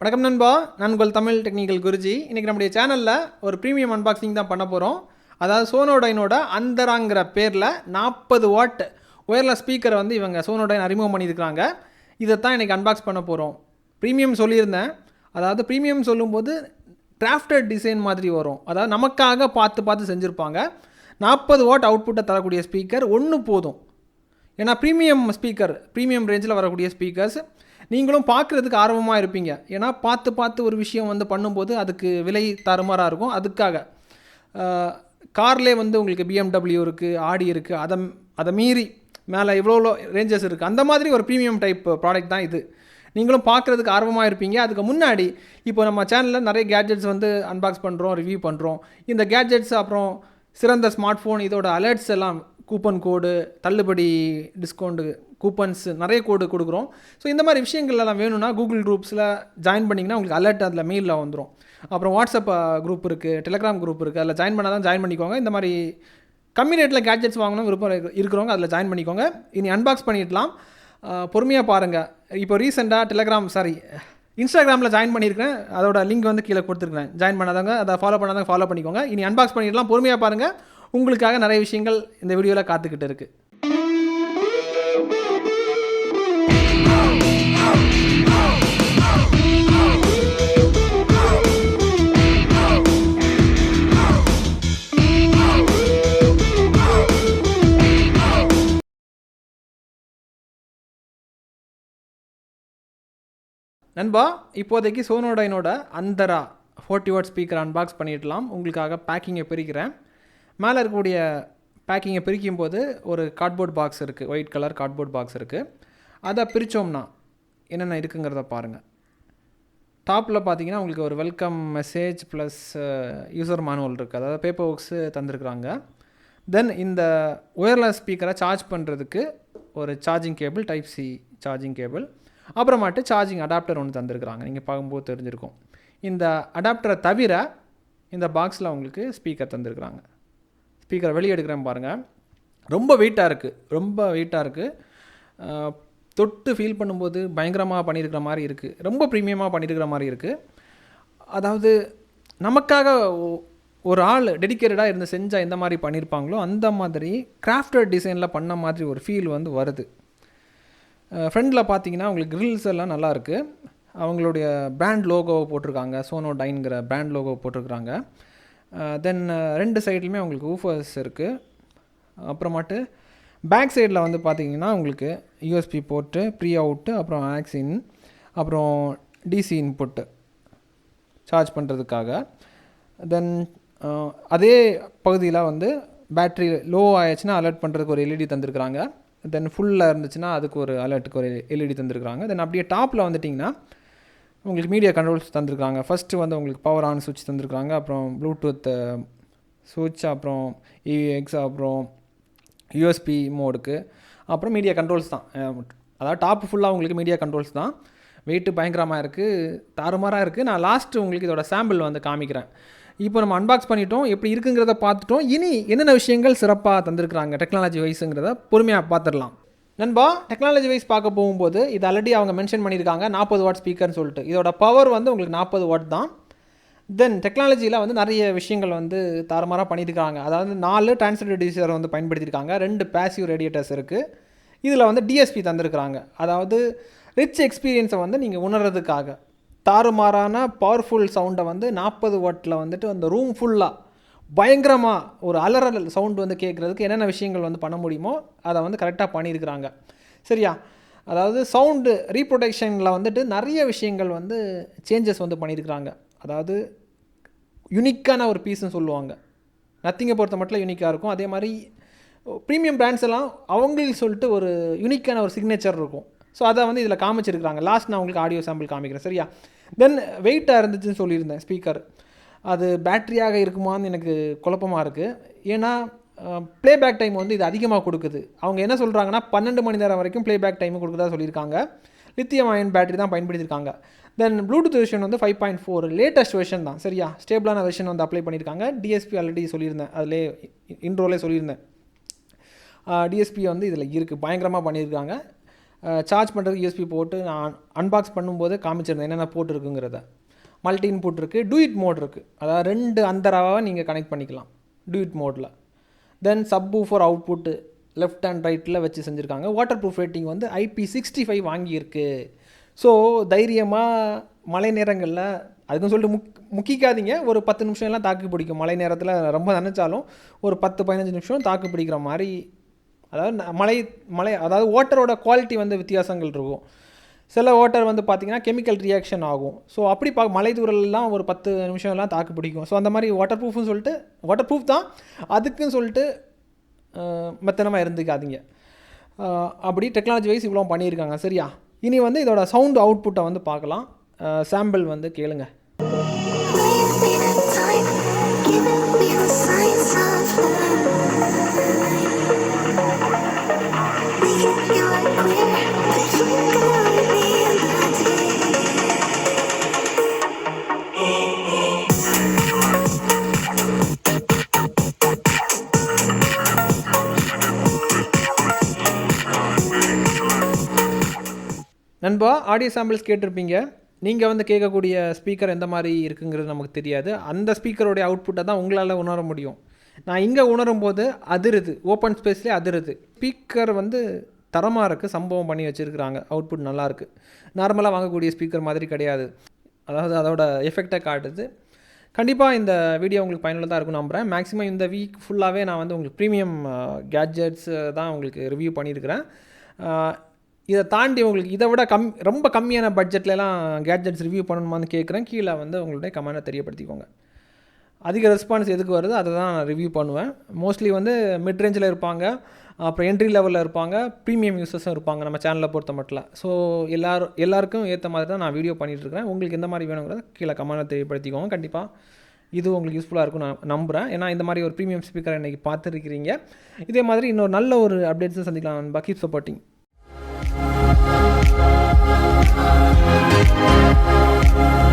வணக்கம் நண்பா. நான் உங்கள் தமிழ் டெக்னிக்கல் குருஜி. இன்றைக்கி நம்முடைய சேனலில் ஒரு ப்ரீமியம் அன்பாக்சிங் தான் பண்ண போகிறோம் அதாவது சோனோடைனோட அந்தராங்கிற பேரில் நாற்பது வாட் ஒயர்லெஸ் ஸ்பீக்கரை வந்து இவங்க சோனோடைன் அறிமுகம் பண்ணியிருக்கிறாங்க. இதை தான் இன்றைக்கி அன்பாக்ஸ் பண்ண போகிறோம் ப்ரீமியம் சொல்லியிருந்தேன். அதாவது ப்ரீமியம் சொல்லும்போது கிராஃப்டட் டிசைன் மாதிரி வரும். அதாவது நமக்காக பார்த்து பார்த்து செஞ்சுருப்பாங்க. நாற்பது வாட் அவுட்புட்டை தரக்கூடிய ஸ்பீக்கர் ஒன்று போதும். ஏன்னா ப்ரீமியம் ஸ்பீக்கர் ப்ரீமியம் ரேஞ்சில் வரக்கூடிய ஸ்பீக்கர்ஸ் நீங்களும் பார்க்குறதுக்கு ஆர்வமாக இருப்பீங்க. ஏன்னா பார்த்து பார்த்து ஒரு விஷயம் வந்து பண்ணும்போது அதுக்கு விலை தருமாறாக இருக்கும். அதுக்காக கார்லேயே வந்து உங்களுக்கு பிஎம்டபிள்யூ இருக்குது ஆடி இருக்குது அதை அதை மீறி மேலே எவ்வளோ ரேஞ்சஸ் இருக்குது அந்த மாதிரி ஒரு ப்ரீமியம் டைப் ப்ராடக்ட் தான் இது. நீங்களும் பார்க்குறதுக்கு ஆர்வமாக இருப்பீங்க. அதுக்கு முன்னாடி இப்போ நம்ம சேனலில் நிறைய கேட்ஜெட்ஸ் வந்து அன்பாக்ஸ் பண்ணுறோம் ரிவ்யூ பண்ணுறோம் இந்த கேட்ஜெட்ஸ் அப்புறம் சிறந்த ஸ்மார்ட் ஃபோன் இதோட அலர்ட்ஸ் எல்லாம் கூப்பன் கோடு தள்ளுபடி டிஸ்கவுண்ட்டு கூப்பன்ஸ் நிறைய கோடு கொடுக்குறோம். ஸோ இந்த மாதிரி விஷயங்கள் எல்லாம் வேணும்னா கூகுள் குரூப்ஸில் ஜாயின் பண்ணிங்கன்னா உங்களுக்கு அலர்ட் அதில் மெயிலில் வந்துடும் அப்புறம் வாட்ஸ்அப் குரூப் uh, இருக்குது டெலிகிராம் குரூப் இருக்குது அதில் ஜாயின் பண்ணால் தான் ஜாயின் பண்ணிக்கோங்க. இந்த மாதிரி கம்மி ரேட்டில் கேட்ஜெட்ஸ் வாங்கணும் விருப்பம் இருக்கிறவங்க அதில் ஜாயின் பண்ணிக்கோங்க. இனி அன்பாக்ஸ் பண்ணிடலாம். பொறுமையாக பாருங்கள் இப்போ ரீசெண்டாக டெலிகிராம் சாரி இன்ஸ்டாகிராமில் ஜாயின் பண்ணியிருக்கேன் அதோட லிங்க் வந்து கீழே கொடுத்துருக்கேன் ஜாயின் பண்ணாதவங்க அதை ஃபாலோ பண்ணாதவங்க ஃபாலோ பண்ணிக்கோங்க. இனி அன்பாக்ஸ் பண்ணிடலாம். பொறுமையாக பாருங்கள் உங்களுக்காக நிறைய விஷயங்கள் இந்த வீடியோவில் காத்துக்கிட்டு இருக்குது நண்பா இப்போதைக்கு சோனோடைனோட Antara forty watt speaker unbox பண்ணிடலாம். உங்களுக்காக பேக்கிங்கை பிரிக்கிறேன். மேலே இருக்கக்கூடிய பேக்கிங்கை பிரிக்கும் போது ஒரு கார்ட்போர்ட் பாக்ஸ் இருக்குது ஒயிட் கலர் கார்ட்போர்ட் பாக்ஸ் இருக்குது அதை பிரித்தோம்னா என்னென்ன இருக்குங்கிறத பாருங்கள் டாப்பில் பார்த்தீங்கன்னா உங்களுக்கு ஒரு welcome message plus user manual இருக்குது அதாவது பேப்பர் ஒர்க்ஸு தந்திருக்கிறாங்க. தென் இந்த ஒயர்லெஸ் ஸ்பீக்கரை சார்ஜ் பண்ணுறதுக்கு ஒரு charging cable type C charging cable அப்புறமாட்டு charging adapter ஒன்று தந்திருக்கிறாங்க. நீங்கள் பார்க்கும்போது தெரிஞ்சிருக்கும். இந்த அடாப்டரை தவிர இந்த பாக்ஸில் உங்களுக்கு ஸ்பீக்கர் தந்திருக்கிறாங்க. ஸ்பீக்கரை வெளியே எடுக்கிறேன் பாருங்கள் ரொம்ப வெயிட்டாக இருக்குது ரொம்ப வெயிட்டாக இருக்குது தொட்டு ஃபீல் பண்ணும்போது பயங்கரமாக பண்ணியிருக்கிற மாதிரி இருக்குது ரொம்ப ப்ரீமியமாக பண்ணியிருக்கிற மாதிரி இருக்குது அதாவது நமக்காக ஒரு ஆள் டெடிக்கேட்டடாக இருந்து செஞ்சால் எந்த மாதிரி பண்ணியிருப்பாங்களோ அந்த மாதிரி கிராஃப்டட் டிசைனில் பண்ண மாதிரி ஒரு ஃபீல் வந்து வருது. ஃப்ரண்டில் பார்த்தீங்கன்னா உங்களுக்கு கிரில்ஸ் எல்லாம் நல்லாயிருக்கு அவங்களுடைய பிராண்ட் லோகோவை போட்டிருக்காங்க. சோனோ டைன்கிற பிராண்ட் லோகோ போட்டிருக்கிறாங்க. தென் ரெண்டு சைட்லையுமே உங்களுக்கு ஊஃபர்ஸ் இருக்குது அப்புறமாட்டு பேக் சைடில் வந்து பார்த்தீங்கன்னா உங்களுக்கு யூஎஸ்பி போர்ட்டு ப்ரீ அவுட்டு அப்புறம் ஆக்சின் அப்புறம் டிசி இன்புட்டு சார்ஜ் பண்ணுறதுக்காக தென் அதே பகுதியில் வந்து பேட்ரி லோ ஆயிடுச்சுன்னா அலர்ட் பண்ணுறதுக்கு ஒரு எல்இடி தந்திருக்கிறாங்க. தென் ஃபுல்லாக இருந்துச்சுன்னா அதுக்கு ஒரு அலர்ட்டுக்கு ஒரு எல்இடி தந்திருக்கிறாங்க. தென் அப்படியே டாப்பில் வந்துட்டிங்கன்னா உங்களுக்கு மீடியா கண்ட்ரோல்ஸ் தந்திருக்காங்க. ஃபஸ்ட்டு வந்து உங்களுக்கு பவர் ஆன் சுவிட்ச் தந்திருக்காங்க. அப்புறம் ப்ளூடூத் சுவிட்ச் அப்புறம் இஎக்ஸ் அப்புறம் யூஎஸ்பி மோடுக்கு அப்புறம் மீடியா கண்ட்ரோல்ஸ் தான். அதாவது டாப் ஃபுல்லாக உங்களுக்கு மீடியா கண்ட்ரோல்ஸ் தான். வெயிட்டு பயங்கரமாக இருக்குது தாறுமாறாக இருக்குது நான் லாஸ்ட்டு உங்களுக்கு இதோட சாம்பிள் வந்து காமிக்கிறேன். இப்போ நம்ம அன்பாக்ஸ் பண்ணிட்டோம். எப்படி இருக்குங்கிறத பார்த்துட்டோம். இனி என்னென்ன விஷயங்கள் சிறப்பாக தந்திருக்கிறாங்க டெக்னாலஜி வைஸுங்கிறத பொறுமையாக பார்த்துடலாம். நண்பா டெக்னாலஜி வைஸ் பார்க்க போகும்போது இது ஆல்ரெடி அவங்க மென்ஷன் பண்ணியிருக்காங்க நாற்பது வாட் ஸ்பீக்கர்னு சொல்லிட்டு. இதோட பவர் வந்து உங்களுக்கு நாற்பது வாட் தான். தென் டெக்னாலஜியில் வந்து நிறைய விஷயங்கள் வந்து தாறுமாறாக பண்ணியிருக்காங்க. அதாவது நாலு டிரான்ஸ்லேட் டிசர் வந்து பயன்படுத்தியிருக்காங்க. ரெண்டு பேசிவ் ரேடியேட்டர்ஸ் இருக்குது இதில் வந்து டிஎஸ்பி தந்திருக்கிறாங்க. அதாவது ரிச் எக்ஸ்பீரியன்ஸை வந்து நீங்கள் உணர்றதுக்காக. தாறுமாறான பவர்ஃபுல் சவுண்டை வந்து நாற்பது வாட்டில் வந்துட்டு அந்த ரூம் ஃபுல்லாக பயங்கரமாக ஒரு அலறல் சவுண்ட் வந்து கேட்குறதுக்கு என்னென்ன விஷயங்கள் வந்து பண்ண முடியுமோ அதை வந்து கரெக்டாக பண்ணியிருக்கிறாங்க. சரியா? அதாவது சவுண்டு ரீப்ரொடக்ஷனில் வந்துட்டு நிறைய விஷயங்கள் வந்து சேஞ்சஸ் வந்து பண்ணியிருக்கிறாங்க. அதாவது யுனிக்கான ஒரு பீஸ்னு சொல்லுவாங்க. நத்திங்கை பொறுத்த மட்டும் யூனிக்காக இருக்கும். அதே மாதிரி ப்ரீமியம் பிராண்ட்ஸ் எல்லாம் அவங்களுக்கு சொல்லிட்டு ஒரு யூனிக்கான ஒரு சிக்னேச்சர் இருக்கும். ஸோ அதை வந்து இதில் காமிச்சிருக்கிறாங்க. லாஸ்ட் நான் உங்களுக்கு ஆடியோ சாம்பிள் காமிக்கிறேன். சரியா? தென் வெயிட்டாக இருந்துச்சுன்னு சொல்லியிருந்தேன் ஸ்பீக்கர் அது பேட்டரியாக இருக்குமான்னு எனக்கு குழப்பமாக இருக்குது ஏன்னா ப்ளேபேக் டைம் வந்து இது அதிகமாக கொடுக்குது. அவங்க என்ன சொல்கிறாங்கன்னா பன்னெண்டு மணி நேரம் வரைக்கும் ப்ளேபேக் டைம் கொடுக்குறதா சொல்லியிருக்காங்க. லித்தியம் அயன் பேட்டரி தான் பயன்படுத்தியிருக்காங்க. தென் ப்ளூடூத் வெர்ஷன் வந்து five point four latest version தான். சரியா? ஸ்டேபிளான வெர்ஷன் வந்து அப்ளை பண்ணியிருக்காங்க. டிஎஸ்பி ஆல்ரெடி சொல்லியிருந்தேன். அதிலே இன்ட்ரோலே சொல்லியிருந்தேன். டிஎஸ்பி வந்து இதில் இருக்குது பயங்கரமாக பண்ணியிருக்காங்க. சார்ஜ் பண்ணுறதுக்கு யூஎஸ்பி போட்டு நான் அன்பாக்ஸ் பண்ணும்போது காமிச்சிருந்தேன். என்னென்ன போட்டுருக்குங்கிறத. மல்டி இன்புட் இருக்குது டூயிட் மோட் இருக்குது அதாவது ரெண்டு அந்தராவாக நீங்கள் கனெக்ட் பண்ணிக்கலாம். டூயிட் மோடில் then sub for output left and ரைட்டில் வச்சு செஞ்சுருக்காங்க. வாட்டர் ப்ரூஃப் ரேட்டிங் வந்து ஐபி சிக்ஸ்டி ஃபைவ் வாங்கியிருக்கு. ஸோ தைரியமாக மழை நேரங்களில் அதுக்கும் சொல்லிட்டு முக் முக்கிக்காதீங்க. ஒரு பத்து நிமிஷம் எல்லாம் தாக்கு பிடிக்கும். மழை நேரத்தில் ரொம்ப நினச்சாலும் ஒரு பத்து பதினஞ்சு நிமிஷம் தாக்கு பிடிக்கிற மாதிரி அதாவது மழை மழை அதாவது வாட்டரோட குவாலிட்டி வந்து வித்தியாசங்கள் இருக்கும். சில வாட்டர் வந்து பார்த்திங்கன்னா கெமிக்கல் ரியாக்ஷன் ஆகும். ஸோ அப்படி பா மலை தூரலாம் ஒரு பத்து நிமிஷம் எல்லாம் தாக்கு பிடிக்கும். ஸோ அந்த மாதிரி வாட்டர் ப்ரூஃப்னு சொல்லிட்டு வாட்டர் ப்ரூஃப் தான். அதுக்குன்னு சொல்லிட்டு மெத்தனமாக இருந்துக்காதீங்க. அப்படி டெக்னாலஜி வைஸ் இவ்வளோ பண்ணியிருக்காங்க. சரியா? இனி வந்து இதோட சவுண்ட் அவுட்புட்டை வந்து பார்க்கலாம். சாம்பிள் வந்து கேளுங்க. Wasting time, நண்பா ஆடியோ சாம்பிள்ஸ் கேட்டிருப்பீங்க. நீங்கள் வந்து கேட்கக்கூடிய ஸ்பீக்கர் எந்த மாதிரி இருக்குங்கிறது நமக்கு தெரியாது. அந்த ஸ்பீக்கருடைய அவுட்புட்டை தான் உங்களால் உணர முடியும். நான் இங்கே உணரும் போது அதிருது ஓப்பன் ஸ்பேஸ்லேயே அதிருது. ஸ்பீக்கர் வந்து தரமாக இருக்குது சம்பவம் பண்ணி வச்சுருக்குறாங்க. அவுட்புட் நல்லாயிருக்கு நார்மலாக வாங்கக்கூடிய ஸ்பீக்கர் மாதிரி கிடையாது. அதாவது அதோட எஃபெக்டை காட்டுது. கண்டிப்பாக இந்த வீடியோ உங்களுக்கு பயனுள்ளதாக இருக்கும் நம்புகிறேன் மேக்ஸிமம் இந்த வீக் ஃபுல்லாகவே நான் வந்து உங்களுக்கு ப்ரீமியம் கேட்ஜெட்ஸ் uh, தான் உங்களுக்கு ரிவ்யூ பண்ணியிருக்கிறேன். இதை தாண்டி உங்களுக்கு இதை விட கம் ரொம்ப கம்மியான பட்ஜெட்லலாம் கேட்ஜெட்ஸ் ரிவ்யூ பண்ணணுமான்னு கேட்குறேன். கீழே வந்து உங்களுடைய கமெண்டை தெரியப்படுத்திக்கோங்க. அதிக ரெஸ்பான்ஸ் எதுக்கு வருதோ அதை தான் நான் ரிவ்யூ பண்ணுவேன். மோஸ்ட்லி வந்து மிட் ரேஞ்சில் இருப்பாங்க. அப்புறம் என்ட்ரி லெவலில் இருப்பாங்க. ப்ரீமியம் யூசர்ஸும் இருப்பாங்க நம்ம சேனலை பொறுத்த மட்டும் ஸோ எல்லாரும் எல்லாருக்கும் ஏற்ற மாதிரி தான் நான் வீடியோ பண்ணிகிட்ருக்கேன் உங்களுக்கு எந்த மாதிரி வேணுங்கிறத கீழே கமெண்ட்டை தெரியப்படுத்திக்கோங்க. கண்டிப்பாக இது உங்களுக்கு யூஸ்ஃபுல்லாக இருக்கும் நான் நம்புகிறேன் ஏன்னா இந்த மாதிரி ஒரு ப்ரீமியம் ஸ்பீக்கரை இன்றைக்கி பார்த்துருக்கிறீங்க. இதே மாதிரி இன்னொரு நல்ல ஒரு அப்டேட்ஸும் சந்திக்கலாம். பக்கீப் சப்போர்ட்டிங் Música